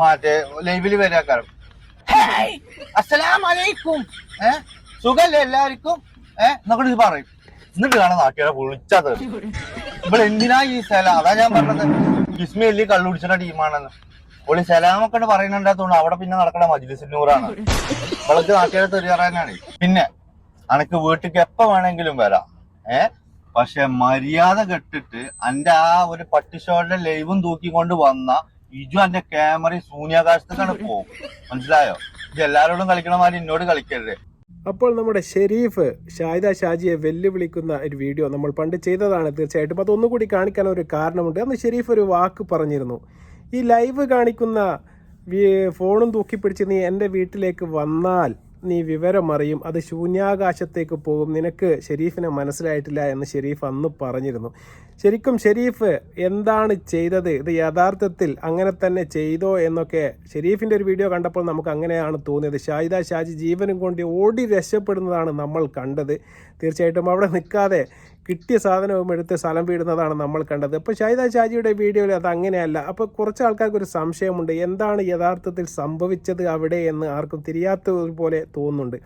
മറ്റേ ലൈവിൽ വരാക്കാരം അസലാമലൈക്കും ഏ സുഖല്ലേ എല്ലാവർക്കും? ഏ എന്നൊക്കെ പറയും. എന്നിട്ട് കാണാൻ നാട്ടുകാരെ വിളിച്ചത് ഇവിടെ എന്തിനാ ഈ സ്ഥലം അതാ ഞാൻ പറഞ്ഞത്. ഇസ്മയിൽ പിടിച്ച ടീമാണെന്ന്. ഒളി സലാമൊക്കെ പറയുന്നുണ്ടാത്തോണ്ട് അവിടെ പിന്നെ നടക്കണ മജ്ലിസിനൂറാണ് ഇവൾക്ക് നാട്ടുകാരെ തെറിയാറാനാണ് പിന്നെ അനക്ക് വീട്ടിക്ക് എപ്പ വേണമെങ്കിലും വരാം. ഏ പക്ഷെ മര്യാദ കെട്ടിട്ട് അന്റെ ആ ഒരു പട്ടിഷോയുടെ ലൈവും തൂക്കിക്കൊണ്ട് വന്ന ഇജു അന്റെ ക്യാമറയും ശൂന്യാകാശത്തേക്കാണ് പോകും മനസ്സിലായോ? ഇത് എല്ലാരോടും കളിക്കണ മാതിരി എന്നോട് കളിക്കരുത്. അപ്പോൾ നമ്മുടെ ഷെരീഫ് ഷാഹിദ ഷാജിയെ വെല്ലുവിളിക്കുന്ന ഒരു വീഡിയോ നമ്മൾ പണ്ട് ചെയ്തതാണ് തീർച്ചയായിട്ടും. അത് ഒന്നുകൂടി കാണിക്കാൻ ഒരു കാരണമുണ്ട്. അന്ന് ഷെരീഫ് ഒരു വാക്ക് പറഞ്ഞിരുന്നു. ഈ ലൈവ് കാണിക്കുന്ന ഫോണും ഫോണും തൂക്കിപ്പിടിച്ച് നീ എന്റെ വീട്ടിലേക്ക് വന്നാൽ നീ വിവരമറിയും അത് ശൂന്യാകാശത്തേക്ക് പോകും. നിനക്ക് ഷെരീഫിനെ മനസ്സിലായിട്ടില്ല എന്ന് ഷെരീഫ് അന്ന് പറഞ്ഞിരുന്നു. ശരിക്കും ഷെരീഫ് എന്താണ് ചെയ്തത്? ഇത് യഥാർത്ഥത്തിൽ അങ്ങനെ തന്നെ ചെയ്തോ എന്നൊക്കെ ഷെരീഫിന്റെ ഒരു വീഡിയോ കണ്ടപ്പോൾ നമുക്ക് അങ്ങനെയാണ് തോന്നിയത്. ഷാഹിദ ഷാജി ജീവനും കൊണ്ട് ഓടി രക്ഷപ്പെടുന്നതാണ് നമ്മൾ കണ്ടത്. തീർച്ചയായിട്ടും അവിടെ നിൽക്കാതെ കിട്ടിയ സാധനവും എടുത്ത് സ്ഥലം വീടുന്നതാണ് നമ്മൾ കണ്ടത്. അപ്പോൾ ഷാഹിദ ഷാജിയുടെ വീഡിയോയിൽ അത് അങ്ങനെയല്ല. അപ്പോൾ കുറച്ച് ആൾക്കാർക്ക് ഒരു സംശയമുണ്ട്. എന്താണ് യഥാർത്ഥത്തിൽ സംഭവിച്ചത് അവിടെ എന്ന് ആർക്കും തിരിയാത്തതുപോലെ തോന്നുന്നുണ്ട്.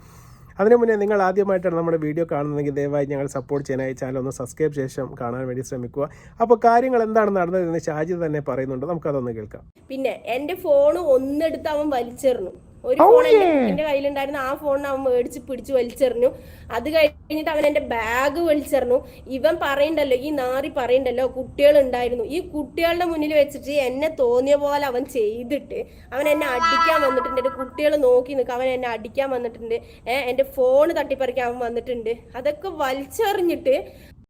അതിനു മുന്നേ നിങ്ങൾ ആദ്യമായിട്ടാണ് നമ്മുടെ വീഡിയോ കാണുന്നതെങ്കിൽ ദയവായി ഞങ്ങൾ സപ്പോർട്ട് ചെയ്യാനായി ചാനൽ ഒന്ന് സബ്സ്ക്രൈബ് ശേഷം കാണാൻ വേണ്ടി ശ്രമിക്കുക. അപ്പോൾ കാര്യങ്ങൾ എന്താണ് നടന്നതെന്ന് ഷാജി തന്നെ പറയുന്നുണ്ട്. നമുക്കതൊന്ന് കേൾക്കാം. പിന്നെ എന്റെ ഫോൺ ഒന്നെടുത്ത് അവൻ വലിച്ചെറിഞ്ഞു. ഒരു ഫോൺ എന്റെ കയ്യിലുണ്ടായിരുന്ന ആ ഫോൺ അവൻ മേടിച്ച് പിടിച്ച് വലിച്ചെറിഞ്ഞു. അത് കഴിഞ്ഞിട്ട് അവൻ എന്റെ ബാഗ് വലിച്ചെറിഞ്ഞു. ഇവൻ പറയണ്ടല്ലോ ഈ നാറി പറയണ്ടല്ലോ കുട്ടികൾ ഉണ്ടായിരുന്നു ഈ കുട്ടികളുടെ മുന്നിൽ വെച്ചിട്ട് എന്നെ തോന്നിയ പോലെ അവൻ ചെയ്തിട്ട് അവൻ എന്നെ അടിക്കാൻ വന്നിട്ടുണ്ട്. എന്റെ കുട്ടികൾ നോക്കി നിൽക്കുക അവൻ എന്നെ അടിക്കാൻ വന്നിട്ടുണ്ട്. ഏഹ് എന്റെ ഫോൺ തട്ടിപ്പറിക്കാൻ അവൻ വന്നിട്ടുണ്ട്. അതൊക്കെ വലിച്ചെറിഞ്ഞിട്ട്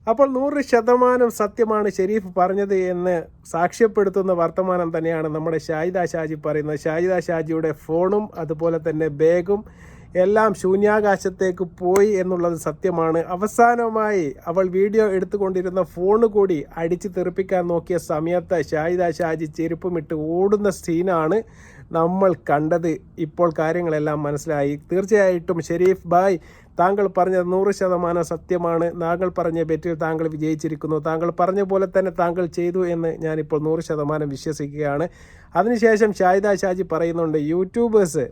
അപ്പോൾ നൂറ് ശതമാനം സത്യമാണ് ഷെരീഫ് പറഞ്ഞത് എന്ന് സാക്ഷ്യപ്പെടുത്തുന്ന വർത്തമാനം തന്നെയാണ് നമ്മുടെ ഷാഹിദ ഷാജി പറയുന്നത്. ഷാഹിദ ഷാജിയുടെ ഫോണും അതുപോലെ തന്നെ ബാഗും എല്ലാം ശൂന്യാകാശത്തേക്ക് പോയി എന്നുള്ളത് സത്യമാണ്. അവസാനമായി അവൾ വീഡിയോ എടുത്തുകൊണ്ടിരുന്ന ഫോൺ കൂടി അടിച്ച് തെറിപ്പിക്കാൻ നോക്കിയ സമയത്ത് ഷാഹിദ ഷാജി ചെരുപ്പുമിട്ട് ഓടുന്ന സീനാണ് നമ്മൾ കണ്ടത്. ഇപ്പോൾ കാര്യങ്ങളെല്ലാം മനസ്സിലായി. തീർച്ചയായിട്ടും ഷെരീഫ് ബായ് താങ്കൾ പറഞ്ഞത് നൂറ് ശതമാനം സത്യമാണ്. താങ്കൾ പറഞ്ഞ ബെറ്റിൽ താങ്കൾ വിജയിച്ചിരിക്കുന്നു. താങ്കൾ പറഞ്ഞ പോലെ തന്നെ താങ്കൾ ചെയ്തു എന്ന് ഞാനിപ്പോൾ നൂറ് ശതമാനം വിശ്വസിക്കുകയാണ്. അതിനുശേഷം ഷാഹിദ ഷാജി പറയുന്നുണ്ട് യൂട്യൂബേഴ്സ്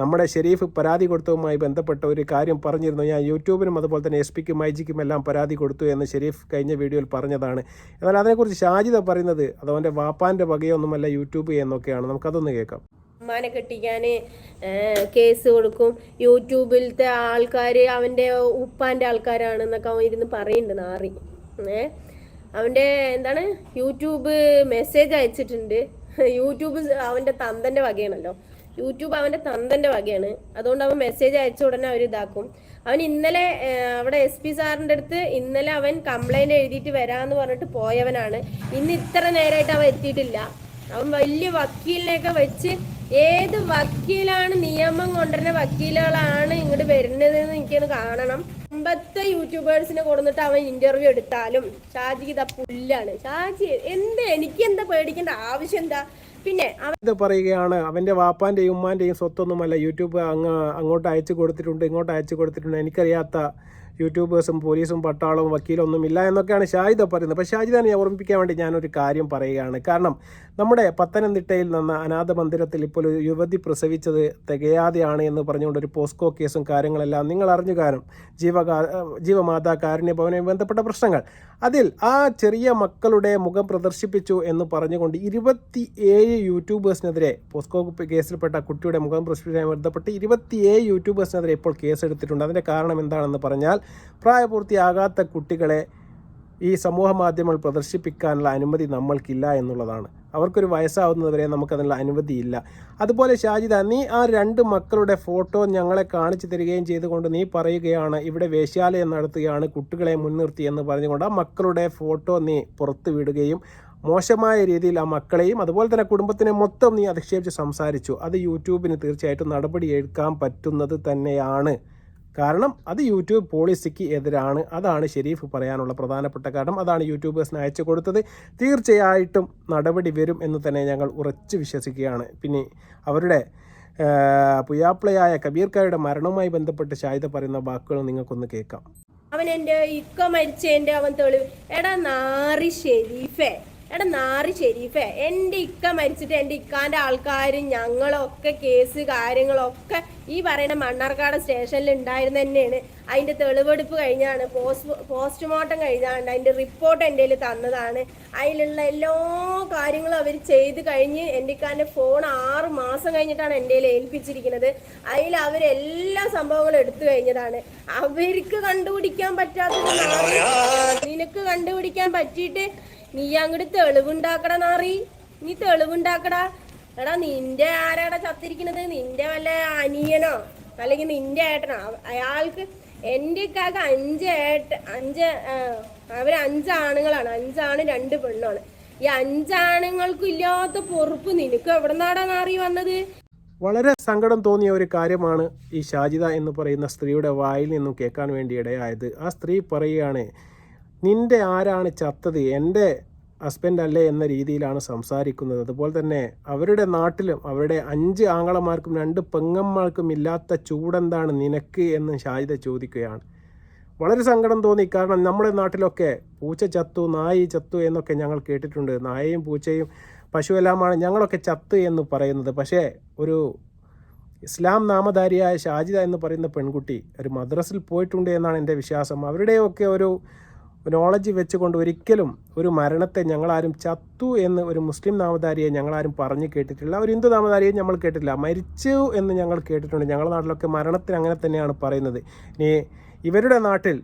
നമ്മുടെ ഷെരീഫ് പരാതി കൊടുത്തതുമായി ബന്ധപ്പെട്ട ഒരു കാര്യം പറഞ്ഞിരുന്നു. ഞാൻ യൂട്യൂബിനും അതുപോലെ തന്നെ എസ് പിക്കും ഐ ജിക്കും എല്ലാം പരാതി കൊടുത്തു എന്ന് ഷെരീഫ് കഴിഞ്ഞ വീഡിയോയിൽ പറഞ്ഞതാണ്. എന്നാൽ അതിനെക്കുറിച്ച് ഷാജിദ പറയുന്നത് അത് അവന്റെ വാപ്പാന്റെ വകയൊന്നുമല്ല യൂട്യൂബ് എന്നൊക്കെയാണ്. നമുക്കതൊന്ന് കേൾക്കാം. ഉമ്മാനെ കെട്ടിക്കാൻ കേസ് കൊടുക്കും. യൂട്യൂബിലത്തെ ആൾക്കാർ അവന്റെ ഉപ്പാന്റെ ആൾക്കാരാണെന്നൊക്കെ അവൻ ഇരുന്ന് പറയുന്നുണ്ട് നാറി. ഏ അവന്റെ എന്താണ് യൂട്യൂബ് മെസ്സേജ് അയച്ചിട്ടുണ്ട്. യൂട്യൂബ് അവന്റെ തന്തന്റെ വകയാണല്ലോ. യൂട്യൂബ് അവന്റെ തന്തന്റെ വകയാണ്. അതുകൊണ്ട് അവൻ മെസ്സേജ് അയച്ച ഉടനെ അവർ ഇതാക്കും. അവൻ ഇന്നലെ അവിടെ എസ് പി സാറിന്റെ അടുത്ത് ഇന്നലെ അവൻ കംപ്ലൈന്റ് എഴുതിയിട്ട് വരാന്ന് പറഞ്ഞിട്ട് പോയവനാണ്. ഇന്ന് ഇത്ര നേരമായിട്ട് അവൻ എത്തിയിട്ടില്ല. അവൻ വലിയ വക്കീലിനെയൊക്കെ വെച്ച് ഏത് വക്കീലാണ് നിയമം കൊണ്ടുവരുന്ന വക്കീലുകളാണ് ഇങ്ങോട്ട് വരുന്നത് എന്ന് എനിക്കൊന്ന് കാണണം. മുമ്പത്തെ യൂട്യൂബേഴ്സിനെ കൊടുത്തിട്ട് അവൻ ഇന്റർവ്യൂ എടുത്താലും ഷാജിക്ക് ഇതാ പുല്ലാണ്. ഷാജി എന്ത് എനിക്ക് എന്താ പേടിക്കേണ്ട? ആവശ്യം എന്താ? പിന്നെ ഇത് പറയുകയാണ് അവന്റെ വാപ്പാന്റെയും ഉമ്മാന്റെയും സ്വത്തൊന്നുമല്ല യൂട്യൂബ് അങ്ങ് അങ്ങോട്ട് അയച്ചു കൊടുത്തിട്ടുണ്ട് ഇങ്ങോട്ട് അയച്ചു കൊടുത്തിട്ടുണ്ട്. എനിക്കറിയാത്ത യൂട്യൂബേഴ്സും പോലീസും പട്ടാളവും വക്കീലൊന്നും ഇല്ല എന്നൊക്കെയാണ് ഷാഹിദ പറയുന്നത്. അപ്പോൾ ഷാഹിദാനെ ഓർമ്മിപ്പിക്കാൻ വേണ്ടി ഞാനൊരു കാര്യം പറയുകയാണ്. കാരണം നമ്മുടെ പത്തനംതിട്ടയിൽ നിന്ന് അനാഥ മന്ദിരത്തിൽ ഇപ്പോൾ ഒരു യുവതി പ്രസവിച്ചത് തികയാതെയാണ് എന്ന് പറഞ്ഞുകൊണ്ട് ഒരു പോസ്കോ കേസും കാര്യങ്ങളെല്ലാം നിങ്ങൾ അറിഞ്ഞു കാരണം ജീവകാ ജീവമാതാ കാരുണ്യ ഭവനവും ബന്ധപ്പെട്ട പ്രശ്നങ്ങൾ. അതിൽ ആ ചെറിയ മക്കളുടെ മുഖം പ്രദർശിപ്പിച്ചു എന്ന് പറഞ്ഞുകൊണ്ട് ഇരുപത്തി ഏഴ് യൂട്യൂബേഴ്സിനെതിരെ പോസ്കോ കേസിൽപ്പെട്ട കുട്ടിയുടെ മുഖം പ്രദർശിപ്പിച്ചതുമായി ബന്ധപ്പെട്ട് ഇരുപത്തിയേഴ് യൂട്യൂബേഴ്സിനെതിരെ ഇപ്പോൾ കേസെടുത്തിട്ടുണ്ട്. അതിന്റെ കാരണം എന്താണെന്ന് പറഞ്ഞാൽ പ്രായപൂർത്തിയാകാത്ത കുട്ടികളെ ഈ സമൂഹ മാധ്യമങ്ങൾ പ്രദർശിപ്പിക്കാനുള്ള അനുമതി നമ്മൾക്കില്ല എന്നുള്ളതാണ്. അവർക്കൊരു വയസ്സാവുന്നതുവരെ നമുക്കതിനുള്ള അനുമതിയില്ല. അതുപോലെ ഷാജിദ നീ ആ രണ്ട് മക്കളുടെ ഫോട്ടോ ഞങ്ങളെ കാണിച്ചു തരികയും ചെയ്തുകൊണ്ട് നീ പറയുകയാണ് ഇവിടെ വേശ്യാലയം നടത്തുകയാണ് കുട്ടികളെ മുൻനിർത്തി എന്ന് പറഞ്ഞുകൊണ്ട് ആ മക്കളുടെ ഫോട്ടോ നീ പുറത്തു വിടുകയും മോശമായ രീതിയിൽ ആ മക്കളെയും അതുപോലെ തന്നെ കുടുംബത്തിനെ മൊത്തം നീ അധിക്ഷേപിച്ച് സംസാരിച്ചു. അത് യൂട്യൂബിന് തീർച്ചയായിട്ടും നടപടിയെടുക്കാൻ പറ്റുന്നത് തന്നെയാണ്. കാരണം അത് യൂട്യൂബ് പോളിസിക്ക് എതിരാണ്. അതാണ് ഷെരീഫ് പറയാനുള്ള പ്രധാനപ്പെട്ട കാരണം. അതാണ് യൂട്യൂബേഴ്സിന് അയച്ചു കൊടുത്തത്. തീർച്ചയായിട്ടും നടപടി വരും എന്ന് തന്നെ ഞങ്ങൾ ഉറച്ചു വിശ്വസിക്കുകയാണ്. പിന്നെ അവരുടെ ആ, പുയാപ്ലയായ കബീർക്കായുടെ മരണവുമായി ബന്ധപ്പെട്ട് ഷായിദ പറയുന്ന വാക്കുകൾ നിങ്ങൾക്കൊന്ന് കേൾക്കാം. അവൻ എന്റെ ഇക്ക മരിച്ചതിന്റെ അവൻ തെളിവ്. എടാ നാറി ഷെരീഫേ. എടാ നാറി ഷെരീഫേ എന്റെ ഇക്ക മരിച്ചിട്ട് എന്റെ ഇക്കാന്റെ ആൾക്കാരും ഞങ്ങളൊക്കെ കേസ് കാര്യങ്ങളൊക്കെ ഈ പറയുന്ന മണ്ണാർക്കാട് സ്റ്റേഷനിൽ ഉണ്ടായിരുന്ന തന്നെയാണ്. അതിന്റെ തെളിവെടുപ്പ് കഴിഞ്ഞാണ് പോസ്റ്റ് പോസ്റ്റ്മോർട്ടം കഴിഞ്ഞാണ് അതിന്റെ റിപ്പോർട്ട് എന്റെ കയ്യിൽ തന്നതാണ്. അതിലുള്ള എല്ലാ കാര്യങ്ങളും അവർ ചെയ്ത് കഴിഞ്ഞ് എന്റെ ഇക്കാന്റെ ഫോൺ ആറ് മാസം കഴിഞ്ഞിട്ടാണ് എന്റെ കയ്യിൽ ഏൽപ്പിച്ചിരിക്കുന്നത്. അതിൽ അവരെല്ലാ സംഭവങ്ങളും എടുത്തു കഴിഞ്ഞതാണ്. അവർക്ക് കണ്ടുപിടിക്കാൻ പറ്റാത്ത നിനക്ക് കണ്ടുപിടിക്കാൻ പറ്റിയിട്ട് നീ അങ്ങോട്ട് തെളിവുണ്ടാക്കടാ നാറി നീ തെളിവുണ്ടാക്കടാ. എടാ നിന്റെ ആരാടാ ചത്തിരിക്കുന്നത് നിന്റെ വല്ല അനിയനോ? അല്ലെങ്കിൽ നിന്റെ ഏട്ടനോ? അയാൾക്ക് എന്റെ കാക്ക അഞ്ച് ഏട്ട അഞ്ച് അവർ അഞ്ചാണുങ്ങളാണ് അഞ്ചാണ് രണ്ട് പെണ്ണാണ്. ഈ അഞ്ചാണുങ്ങൾക്കും ഇല്ലാത്ത പൊറുപ്പ് നിനക്ക് എവിടെ നിന്നാടാ നാറി വന്നത്? വളരെ സങ്കടം തോന്നിയ ഒരു കാര്യമാണ് ഈ ഷാജിദ എന്ന് പറയുന്ന സ്ത്രീയുടെ വായിൽ നിന്നും കേൾക്കാൻ വേണ്ടി ഇടയായത്. ആ സ്ത്രീ പറയുകയാണ് നിന്റെ ആരാണ് ചത്തത്? എന്റെ ഹസ്ബൻഡ് അല്ലേ എന്ന രീതിയിലാണ് സംസാരിക്കുന്നത്. അതുപോലെ തന്നെ അവരുടെ നാട്ടിലും അവരുടെ അഞ്ച് ആങ്ങളമാർക്കും രണ്ട് പെങ്ങന്മാർക്കും ഇല്ലാത്ത ചൂടെന്താണ് നിനക്ക് എന്ന് ഷാജിദ ചോദിക്കുകയാണ്. വളരെ സങ്കടം തോന്നി. കാരണം നമ്മുടെ നാട്ടിലൊക്കെ പൂച്ച ചത്തു നായി ചത്തു എന്നൊക്കെ ഞങ്ങൾ കേട്ടിട്ടുണ്ട്. നായയും പൂച്ചയും പശുവെല്ലാമാണ് ഞങ്ങളൊക്കെ ചത്ത് എന്ന് പറയുന്നത്. പക്ഷേ ഒരു ഇസ്ലാം നാമധാരിയായ ഷാജിദ എന്ന് പറയുന്ന പെൺകുട്ടി ഒരു മദ്രസിൽ പോയിട്ടുണ്ട് എന്നാണ് എന്റെ വിശ്വാസം. അവരുടെയൊക്കെ ഒരു നോളജ് വെച്ചുകൊണ്ട് ഒരിക്കലും ഒരു മരണത്തെ ഞങ്ങളാരും ചത്തു എന്ന് ഒരു മുസ്ലിം നാമധാരിയെ ഞങ്ങളാരും പറഞ്ഞു കേട്ടിട്ടില്ല. ഒരു ഹിന്ദു നാമധാരിയെ നമ്മൾ കേട്ടിട്ടില്ല. മരിച്ചു എന്ന് ഞങ്ങൾ കേട്ടിട്ടുണ്ട്. ഞങ്ങളുടെ നാട്ടിലൊക്കെ മരണത്തിന് അങ്ങനെ തന്നെയാണ് പറയുന്നത്. ഇനി ഇവരുടെ നാട്ടിൽ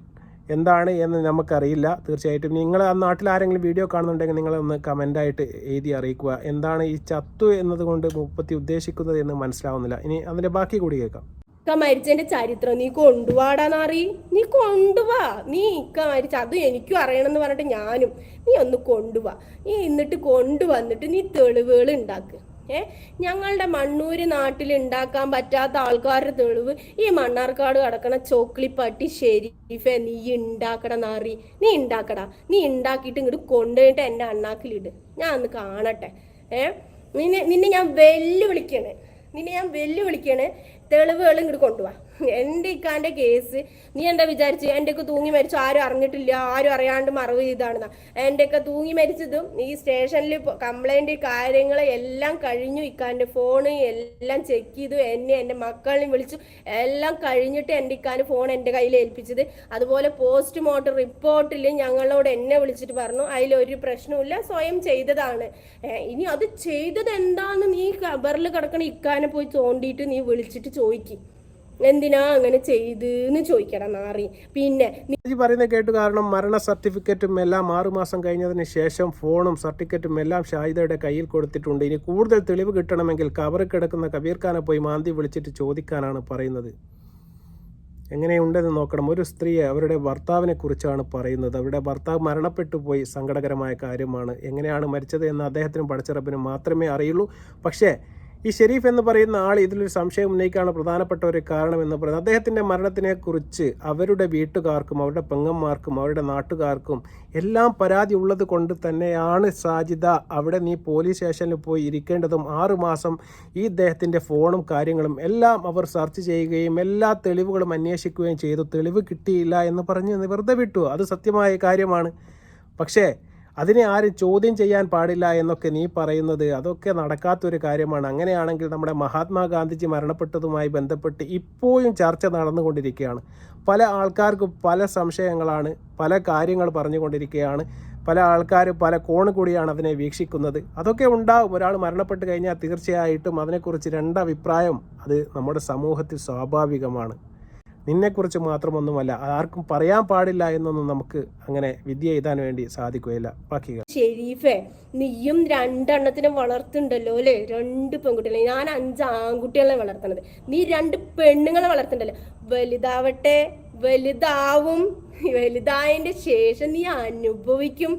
എന്താണ് എന്ന് നമുക്കറിയില്ല. തീർച്ചയായിട്ടും നിങ്ങൾ ആ നാട്ടിൽ ആരെങ്കിലും വീഡിയോ കാണുന്നുണ്ടെങ്കിൽ നിങ്ങളൊന്ന് കമന്റായിട്ട് എഴുതി അറിയിക്കുക. എന്താണ് ഈ ചത്തു എന്നതുകൊണ്ട് മുപ്പത്തി ഉദ്ദേശിക്കുന്നത് എന്ന് മനസ്സിലാവുന്നില്ല. ഇനി അതിന്റെ ബാക്കി കൂടി കേൾക്കാം. ഇക്ക മരിച്ചതിന്റെ ചരിത്രം നീ കൊണ്ടുവാടാ നാറി നീ കൊണ്ടുവാ നീ ഇക്ക മരിച്ച അത് എനിക്കും അറിയണമെന്ന് പറഞ്ഞിട്ട് ഞാനും നീ ഒന്ന് കൊണ്ടുവാ നീ എന്നിട്ട് കൊണ്ടുവന്നിട്ട് നീ തെളിവുകൾ ഉണ്ടാക്ക്. ഏ ഞങ്ങളുടെ മണ്ണൂര് നാട്ടിൽ ഉണ്ടാക്കാൻ പറ്റാത്ത ആൾക്കാരുടെ തെളിവ് ഈ മണ്ണാർക്കാട് കിടക്കണ ചോക്ലിപ്പട്ടി ഷെരീഫെ നീ ഉണ്ടാക്കട നാറി നീ ഉണ്ടാക്കടാ നീ ഉണ്ടാക്കിയിട്ട് ഇങ്ങോട്ട് കൊണ്ടുപോയിട്ട് എന്റെ അണ്ണാക്കിലിട് ഞാൻ ഒന്ന് കാണട്ടെ. ഏ നിന്നെ നിന്നെ ഞാൻ വെല്ലുവിളിക്കണേ നിന്നെ ഞാൻ വെല്ലുവിളിക്കണേ തെളിവുകൾ ഇങ്ങോട്ട് കൊണ്ടുപോവാ എന്റെ ഇക്കാന്റെ കേസ്. നീ എന്താ വിചാരിച്ച്? എന്റെ ഒക്കെ തൂങ്ങി മരിച്ചു. ആരും അറിഞ്ഞിട്ടില്ല. ആരും അറിയാണ്ട് മറവ് ചെയ്താണെന്ന എന്റെ ഒക്കെ തൂങ്ങി മരിച്ചതും ഈ സ്റ്റേഷനിൽ കംപ്ലൈന്റ് കാര്യങ്ങൾ എല്ലാം കഴിഞ്ഞു. ഇക്കാന്റെ ഫോണ് എല്ലാം ചെക്ക് ചെയ്തു. എന്നെ എന്റെ മക്കളെയും വിളിച്ചു. എല്ലാം കഴിഞ്ഞിട്ട് എന്റെ ഇക്കാന് ഫോൺ എന്റെ കയ്യിൽ ഏൽപ്പിച്ചത്. അതുപോലെ പോസ്റ്റ് പോസ്റ്റ്മോർട്ടം റിപ്പോർട്ടിൽ ഞങ്ങളോട് എന്നെ വിളിച്ചിട്ട് പറഞ്ഞു അതിലൊരു പ്രശ്നവുമില്ല. സ്വയം ചെയ്തതാണ്. ഇനി അത് ചെയ്തത് എന്താന്ന് നീ കബറിൽ കിടക്കണ ഇക്കാനെ പോയി തോണ്ടിയിട്ട് നീ വിളിച്ചിട്ട് ചോദിക്കും. എന്തിനാ അങ്ങനെ ചെയ്തെന്ന് ചോദിക്കണം നാറി പിന്നെ പറയുന്ന കേട്ടു കാരണം മരണ സർട്ടിഫിക്കറ്റും എല്ലാം ആറുമാസം കഴിഞ്ഞതിന് ശേഷം ഫോണും സർട്ടിഫിക്കറ്റും എല്ലാം ഷാഹിദയുടെ കയ്യിൽ കൊടുത്തിട്ടുണ്ട്. ഇനി കൂടുതൽ തെളിവ് കിട്ടണമെങ്കിൽ കവറിൽ കിടക്കുന്ന കബീർ ഖാനെ പോയി മാന്തി വിളിച്ചിട്ട് ചോദിക്കാനാണ് പറയുന്നത്. എങ്ങനെയുണ്ടെന്ന് നോക്കണം. ഒരു സ്ത്രീ അവരുടെ ഭർത്താവിനെ കുറിച്ചാണ് പറയുന്നത്. അവരുടെ ഭർത്താവ് മരണപ്പെട്ടു പോയി. സങ്കടകരമായ കാര്യമാണ്. എങ്ങനെയാണ് മരിച്ചത് എന്ന് അദ്ദേഹത്തിനും പഠിച്ചറബിനും മാത്രമേ അറിയുള്ളൂ. പക്ഷേ ഈ ഷെരീഫ് എന്ന് പറയുന്ന ആൾ ഇതിലൊരു സംശയം ഉന്നയിക്കാനുള്ള പ്രധാനപ്പെട്ട ഒരു കാരണം എന്ന് പറയുന്നത് അദ്ദേഹത്തിന്റെ മരണത്തിനെക്കുറിച്ച് അവരുടെ വീട്ടുകാർക്കും അവരുടെ പെങ്ങന്മാർക്കും അവരുടെ നാട്ടുകാർക്കും എല്ലാം പരാതി ഉള്ളത് കൊണ്ട് തന്നെയാണ് സാജിദ അവിടെ നീ പോലീസ് സ്റ്റേഷനിൽ പോയി ഇരിക്കേണ്ടതും ആറുമാസം ഈ ഇദ്ദേഹത്തിന്റെ ഫോണും കാര്യങ്ങളും എല്ലാം അവർ സെർച്ച് ചെയ്യുകയും എല്ലാ തെളിവുകളും അന്വേഷിക്കുകയും ചെയ്തു. തെളിവ് കിട്ടിയില്ല എന്ന് പറഞ്ഞ് വെറുതെ വിട്ടു. അത് സത്യമായ കാര്യമാണ്. പക്ഷേ അതിനെ ആരും ചോദ്യം ചെയ്യാൻ പാടില്ല എന്നൊക്കെ നീ പറയുന്നത് അതൊക്കെ നടക്കാത്തൊരു കാര്യമാണ്. അങ്ങനെയാണെങ്കിൽ നമ്മുടെ മഹാത്മാഗാന്ധിജി മരണപ്പെട്ടതുമായി ബന്ധപ്പെട്ട് ഇപ്പോഴും ചർച്ച നടന്നുകൊണ്ടിരിക്കുകയാണ്. പല ആൾക്കാർക്കും പല സംശയങ്ങളാണ് പല കാര്യങ്ങൾ പറഞ്ഞുകൊണ്ടിരിക്കുകയാണ്. പല ആൾക്കാർ പല കോണ് കൂടിയാണ് അതിനെ വീക്ഷിക്കുന്നത്. അതൊക്കെ ഉണ്ടാവും. ഒരാൾ മരണപ്പെട്ട് കഴിഞ്ഞാൽ തീർച്ചയായിട്ടും അതിനെക്കുറിച്ച് രണ്ടഭിപ്രായം അത് നമ്മുടെ സമൂഹത്തിൽ സ്വാഭാവികമാണ്. നിന്നെക്കുറിച്ച് മാത്രമൊന്നുമല്ല ആർക്കും പറയാൻ പാടില്ല എന്നൊന്നും നമുക്ക് അങ്ങനെ വിദ്യ എഴുതാൻ വേണ്ടി സാധിക്കുകയില്ല. ബാക്കി ഷെരീഫേ നീയും രണ്ടെണ്ണത്തിനെ വളർത്തുണ്ടല്ലോ അല്ലേ? രണ്ട് പെൺകുട്ടികളെ. ഞാൻ അഞ്ച് ആൺകുട്ടികളെ വളർത്തണത്. നീ രണ്ട് പെണ്ണുങ്ങളെ വളർത്തണ്ടല്ലോ. വലുതാവട്ടെ വലുതാവും. വലുതായതിന്റെ ശേഷം നീ അനുഭവിക്കും.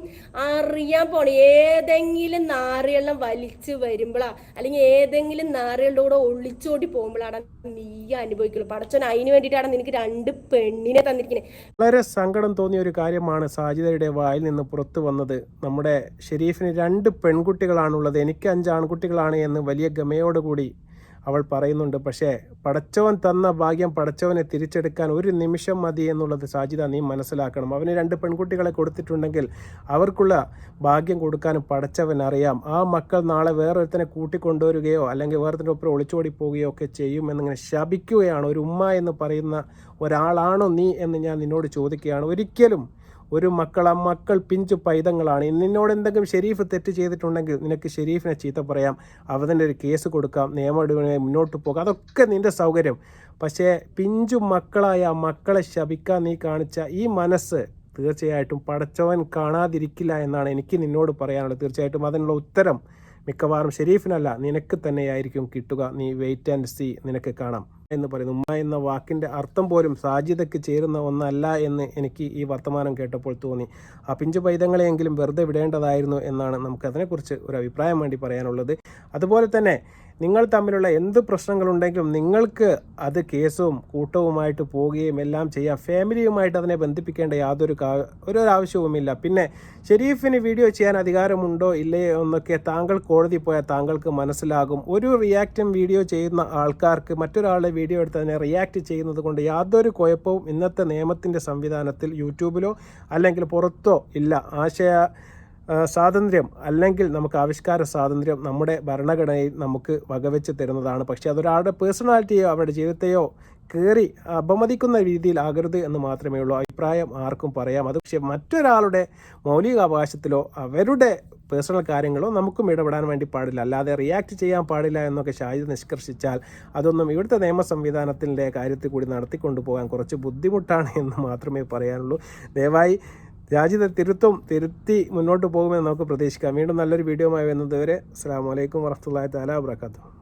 അറിയാൻ പോണ. ഏതെങ്കിലും നാറിയെല്ലാം വലിച്ചു വരുമ്പോഴാ അല്ലെങ്കിൽ ഏതെങ്കിലും നാറികളുടെ കൂടെ ഒളിച്ചോടി പോകുമ്പോഴാണ് നീ അനുഭവിക്കുള്ളൂ. പടച്ചോൻ അതിന് വേണ്ടിയിട്ടാണ് നിനക്ക് രണ്ട് പെണ്ണിനെ തന്നിരിക്കുന്നത് വളരെ സങ്കടം തോന്നിയ ഒരു കാര്യമാണ് സാജിതയുടെ വായിൽ നിന്ന് പുറത്തു വന്നത്. നമ്മുടെ ഷെരീഫിന് രണ്ട് പെൺകുട്ടികളാണുള്ളത്. എനിക്ക് അഞ്ച് ആൺകുട്ടികളാണ് എന്ന് വലിയ ഗമയോടുകൂടി അവൾ പറയുന്നുണ്ട് പക്ഷേ പടച്ചവൻ തന്ന ഭാഗ്യം പടച്ചവനെ തിരിച്ചെടുക്കാൻ ഒരു നിമിഷം മതി എന്നുള്ളത് സാജിദ നീ മനസ്സിലാക്കണം. അവന് രണ്ട് പെൺകുട്ടികളെ കൊടുത്തിട്ടുണ്ടെങ്കിൽ അവർക്കുള്ള ഭാഗ്യം കൊടുക്കാനും പടച്ചവൻ അറിയാം. ആ മക്കൾ നാളെ വേറൊരുത്തനെ കൂട്ടിക്കൊണ്ടുവരികയോ അല്ലെങ്കിൽ വേറൊരുത്തന്റെ ഒപ്പം ഒളിച്ചോടി പോവുകയോ ഒക്കെ ചെയ്യും എന്നിങ്ങനെ ശപിക്കുകയാണ്. ഒരു ഉമ്മ എന്ന് പറയുന്ന ഒരാളാണോ നീ എന്ന് ഞാൻ നിന്നോട് ചോദിക്കുകയാണ്. ഒരിക്കലും ഒരു മക്കൾ ആ മക്കൾ പിഞ്ചു പൈതങ്ങളാണ്. നിന്നോട് എന്തെങ്കിലും ഷെരീഫ് തെറ്റ് ചെയ്തിട്ടുണ്ടെങ്കിൽ നിനക്ക് ഷെരീഫിനെ ചീത്ത പറയാം. അവതിന്റെ ഒരു കേസ് കൊടുക്കാം. നിയമപരമായി മുന്നോട്ട് പോകാം. അതൊക്കെ നിന്റെ സൗകര്യം. പക്ഷേ പിഞ്ചു മക്കളായ ആ മക്കളെ ശപിക്കാൻ നീ കാണിച്ച ഈ മനസ്സ് തീർച്ചയായിട്ടും പടച്ചവൻ കാണാതിരിക്കില്ല എന്നാണ് എനിക്ക് നിന്നോട് പറയാനുള്ളത്. തീർച്ചയായിട്ടും അതിനുള്ള ഉത്തരം മിക്കവാറും ഷെരീഫിനല്ല. നിനക്ക് തന്നെയായിരിക്കും കിട്ടുക. നീ വെയിറ്റ് ആൻഡ് സീ നിനക്ക് കാണാം. എന്ന് പറയുന്നു. ഉമ്മ എന്ന വാക്കിന്റെ അർത്ഥം പോലും സാജിദയ്ക്ക് ചേരുന്ന ഒന്നല്ല എന്ന് എനിക്ക് ഈ വർത്തമാനം കേട്ടപ്പോൾ തോന്നി. ആ പിഞ്ചു പൈതങ്ങളെയെങ്കിലും വെറുതെ വിടേണ്ടതായിരുന്നു എന്നാണ് നമുക്കതിനെക്കുറിച്ച് ഒരു അഭിപ്രായം വേണ്ടി പറയാനുള്ളത്. അതുപോലെ തന്നെ നിങ്ങൾ തമ്മിലുള്ള എന്ത് പ്രശ്നങ്ങളുണ്ടെങ്കിലും നിങ്ങൾക്ക് അത് കേസും കൂട്ടവുമായിട്ട് പോവുകയും എല്ലാം ചെയ്യാം. ഫാമിലിയുമായിട്ട് അതിനെ ബന്ധിപ്പിക്കേണ്ട യാതൊരു ഒരു ആവശ്യവുമില്ല പിന്നെ ഷെരീഫിന് വീഡിയോ ചെയ്യാൻ അധികാരമുണ്ടോ? ഇല്ലയോ? എന്നൊക്കെ താങ്കൾ കോടതി പോയാൽ താങ്കൾക്ക് മനസ്സിലാകും. ഒരു റിയാക്റ്റും വീഡിയോ ചെയ്യുന്ന ആൾക്കാർക്ക് മറ്റൊരാളുടെ വീഡിയോ എടുത്ത് അതിനെ റിയാക്ട് ചെയ്യുന്നത് കൊണ്ട് യാതൊരു കുഴപ്പവും ഇന്നത്തെ നിയമത്തിന്റെ സംവിധാനത്തിൽ യൂട്യൂബിലോ അല്ലെങ്കിൽ പുറത്തോ ഇല്ല. ആശയ സ്വാതന്ത്ര്യം അല്ലെങ്കിൽ നമുക്ക് ആവിഷ്കാര സ്വാതന്ത്ര്യം നമ്മുടെ ഭരണഘടനയിൽ നമുക്ക് വകവെച്ച് തരുന്നതാണ്. പക്ഷേ അതൊരാളുടെ പേഴ്സണാലിറ്റിയോ അവരുടെ ജീവിതത്തെയോ കയറി അപമതിക്കുന്ന രീതിയിൽ രീതിയിലാകരുത് എന്ന് മാത്രമേ ഉള്ളൂ. അഭിപ്രായം ആർക്കും പറയാം. അത് പക്ഷേ മറ്റൊരാളുടെ മൗലികാവകാശത്തിലോ അവരുടെ പേഴ്സണൽ കാര്യങ്ങളോ നമുക്കും ഇടപെടാൻ വേണ്ടി പാടില്ല. അല്ലാതെ റിയാക്ട് ചെയ്യാൻ പാടില്ല എന്നൊക്കെ ഷാഹിദ് നിഷ്കർഷിച്ചാൽ അതൊന്നും ഇവിടുത്തെ നിയമ സംവിധാനത്തിന്റെ കാര്യത്തിൽ കൂടി നടത്തിക്കൊണ്ടു പോകാൻ കുറച്ച് ബുദ്ധിമുട്ടാണ് എന്ന് മാത്രമേ പറയാനുള്ളൂ. ദയവായി രാജ്യത്തെ തിരുത്തും തിരുത്തി മുന്നോട്ട് പോകുമെന്ന് നമുക്ക് പ്രതീക്ഷിക്കാം. വീണ്ടും നല്ലൊരു വീഡിയോ ആയി വരുന്നതുവരെ അസ്സാം വലൈക്കും വറഹമുല്ലാ താലാ വാബർക്കാത്തു